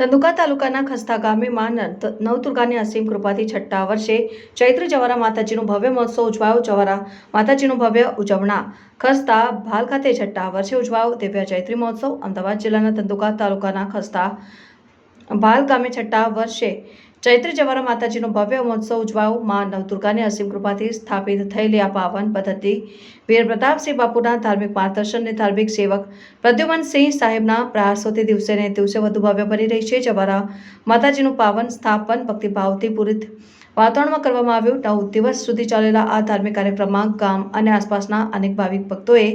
ધંધુકા તાલુકાના ખસ્તા ગામે માં નવદુર્ગાની અસીમ કૃપાથી છઠ્ઠા વર્ષે ચૈત્ર જવારા માતાજીનું ભવ્ય મહોત્સવ ઉજવાયો. જવારા માતાજીનું ભવ્ય ઉજવણા. ખસ્તા ભાલ ખાતે છઠ્ઠા વર્ષે ઉજવાયો. દિવ્ય ચૈત્રી મહોત્સવ અમદાવાદ જિલ્લાના ધંધુકા તાલુકાના ખસ્તા ભાલ ગામે છઠ્ઠા વર્ષે ચૈત્ર જવારા માતાજીનો ભવ્ય મહોત્સવ ઉજવાયો. મા નવદુર્ગાની અસીમ કૃપાથી સ્થાપિત થયેલી આ પાવન પદ્ધતિ વીર પ્રતાપસિંહ બાપુના ધાર્મિક માર્ગદર્શનને ધાર્મિક સેવક પ્રદ્યુમનસિંહ સાહેબના પ્રયાસોથી દિવસે ને દિવસે વધુ ભવ્ય બની રહી છે. જવારા માતાજીનું પાવન સ્થાપન ભક્તિભાવથી પૂરિત વાતાવરણમાં કરવામાં આવ્યું. નવ દિવસ સુધી ચાલેલા આ ધાર્મિક કાર્યક્રમમાં ગામ અને આસપાસના અનેક ભાવિક ભક્તોએ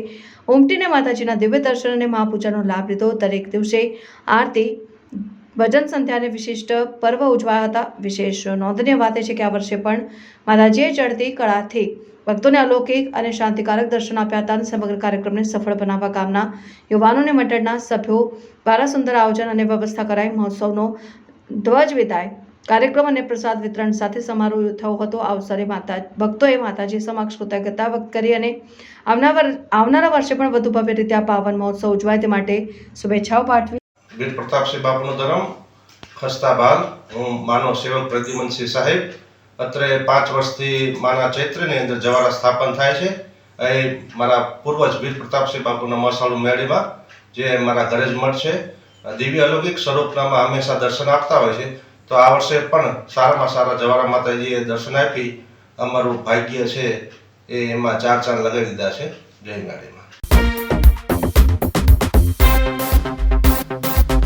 ઉમટીને માતાજીના દિવ્ય દર્શન અને મહાપૂજાનો લાભ લીધો. દરેક દિવસે આરતી ભજન સંધ્યાને વિશિષ્ટ પર્વ ઉજવાયા હતા. વિશેષ નોંધનીય વાત એ છે કે આ વર્ષે પણ માતાજીએ ચડતી કળાથી ભક્તોને અલૌકિક અને શાંતિકારક દર્શન આપ્યા હતા અને સમગ્ર કાર્યક્રમને સફળ બનાવવા કામના યુવાનોને મંડળના સભ્યો દ્વારા સુંદર આયોજન અને વ્યવસ્થા કરાઈ મહોત્સવનો ધ્વજ વિદાય. કાર્યક્રમ અને પ્રસાદ વિતરણ સાથે સમારોહ થયો હતો. આ અવસરે માતા ભક્તોએ માતાજી સમક્ષ કૃતજ્ઞતા વ્યક્ત કરી અને આવનાર આવનારા વર્ષે પણ વધુ ભવ્ય રીતે આ પાવન મહોત્સવ ઉજવાય તે માટે શુભેચ્છાઓ પાઠવી. વીર પ્રતાપસિંહ બાપુનો ધર્મ ખસ્તા બાલ હું માનવ સેવક પ્રદ્યુમનસિંહ સાહેબ, અત્રે પાંચ વર્ષથી માના ચૈત્રની અંદર જવારા સ્થાપન થાય છે. એ મારા પૂર્વજ વીર પ્રતાપસિંહ બાપુના મસાળું મેળીમાં, જે મારા ઘરે જ મળશે દિવ્ય અલૌકિક સ્વરૂપનામાં હંમેશા દર્શન આપતા હોય છે. તો આ વર્ષે પણ સારામાં સારા જવારા માતાજીએ દર્શન આપી, અમારું ભાગ્ય છે એ એમાં ચાર ચાંદ લગાવી દીધા છે. જય મેળીમાં